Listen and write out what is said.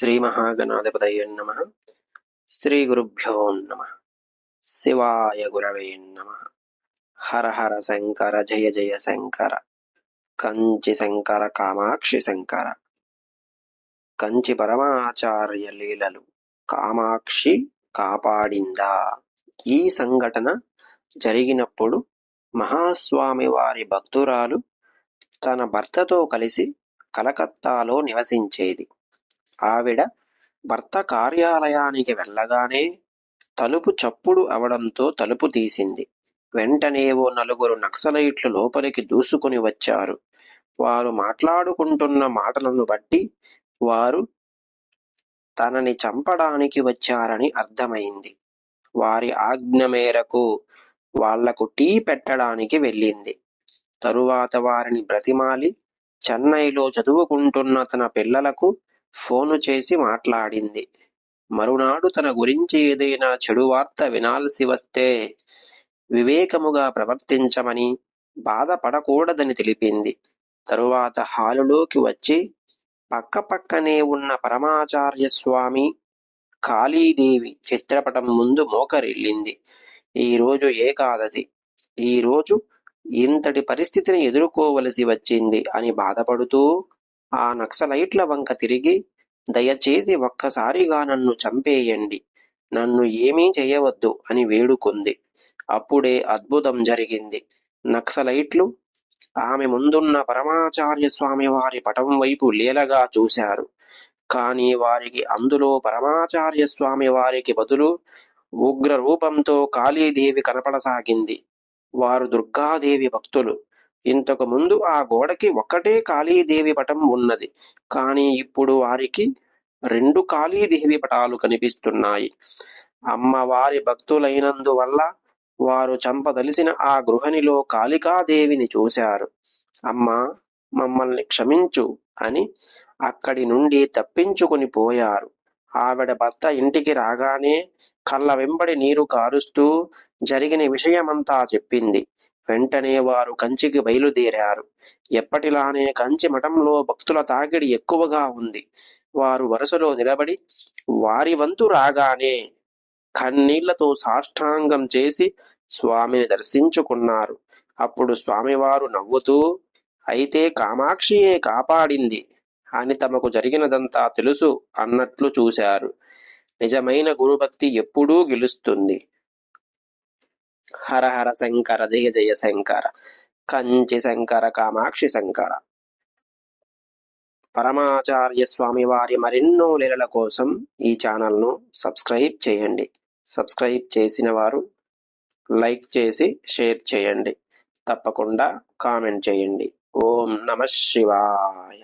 శ్రీ మహాగణాధిపతయ నమ. శ్రీ గురుభ్యో నమ. శివాయ గురవే నమ. హర హర శంకర జయ జయ శంకర. కంచి శంకర కామాక్షి శంకర. కంచి పరమాచార్య లీలలు కామాక్షి కాపాడిందా. ఈ సంఘటన జరిగినప్పుడు మహాస్వామి వారి భక్తురాలు తన భర్తతో కలిసి కలకత్తాలో నివసించేది. ఆవిడ భర్త కార్యాలయానికి వెళ్ళగానే తలుపు చప్పుడు అవడంతో తలుపు తీసింది. వెంటనే ఓ నలుగురు నక్సలైట్లు లోపలికి దూసుకుని వచ్చారు. వారు మాట్లాడుకుంటున్న మాటలను బట్టి వారు తనని చంపడానికి వచ్చారని అర్థమైంది. వారి ఆజ్ఞ మేరకు వాళ్ళకు టీ పెట్టడానికి వెళ్ళింది. తరువాత వారిని బ్రతిమాలి చెన్నైలో చదువుకుంటున్న తన పిల్లలకు ఫోను చేసి మాట్లాడింది. మరునాడు తన గురించి ఏదైనా చెడు వార్త వినాల్సి వస్తే వివేకముగా ప్రవర్తించమని బాధపడకూడదని తెలిపింది. తరువాత హాలులోకి వచ్చి పక్కపక్కనే ఉన్న పరమాచార్య స్వామి కాళీదేవి చిత్రపటం ముందు మోకరిల్లింది. ఈరోజు ఏకాదశి. ఈరోజు ఇంతటి పరిస్థితిని ఎదుర్కోవలసి వచ్చింది అని బాధపడుతూ ఆ నక్సలైట్ల వంక తిరిగి దయచేసి ఒక్కసారిగా నన్ను చంపేయండి. నన్ను ఏమీ చేయవద్దు అని వేడుకుంది. అప్పుడే అద్భుతం జరిగింది. నక్సలైట్లు ఆమె ముందున్న పరమాచార్య స్వామి వారి పటం వైపు లీలగా చూశారు. కానీ వారికి అందులో పరమాచార్య స్వామి వారికి బదులు ఉగ్ర రూపంతో కాళీదేవి కనపడసాగింది. వారు దుర్గాదేవి భక్తులు. ఇంతకు ముందు ఆ గోడకి ఒక్కటే కాళీదేవి పటం ఉన్నది. కానీ ఇప్పుడు వారికి రెండు కాళీదేవి పటాలు కనిపిస్తున్నాయి. అమ్మవారి భక్తులైనందువల్ల వారు చంపదలిసిన ఆ గృహనిలో కాళికాదేవిని చూశారు. అమ్మ మమ్మల్ని క్షమించు అని అక్కడి నుండి తప్పించుకుని పోయారు. ఆవిడ భర్త ఇంటికి రాగానే కళ్ళ వెంబడి నీరు కారుస్తూ జరిగిన విషయమంతా చెప్పింది. వెంటనే వారు కంచికి బయలుదేరారు. ఎప్పటిలానే కంచి మఠంలో భక్తుల తాకిడి ఎక్కువగా ఉంది. వారు వరుసలో నిలబడి వారి వంతు రాగానే కన్నీళ్ళతో సాష్టాంగం చేసి స్వామిని దర్శించుకున్నారు. అప్పుడు స్వామివారు నవ్వుతూ అయితే కామాక్షియే కాపాడింది. అని తమకు జరిగినదంతా తెలుసు అన్నట్లు చూశారు. నిజమైన గురుభక్తి ఎప్పుడూ గెలుస్తుంది. హర హర శంకర జయ జయ శంకర కంచి శంకర కామాక్షి శంకర. పరమాచార్య స్వామి వారి మరెన్నో లీలల కోసం ఈ ఛానల్ను సబ్స్క్రైబ్ చేయండి. సబ్స్క్రైబ్ చేసిన వారు లైక్ చేసి షేర్ చేయండి. తప్పకుండా కామెంట్ చేయండి. ఓం నమ శివాయ.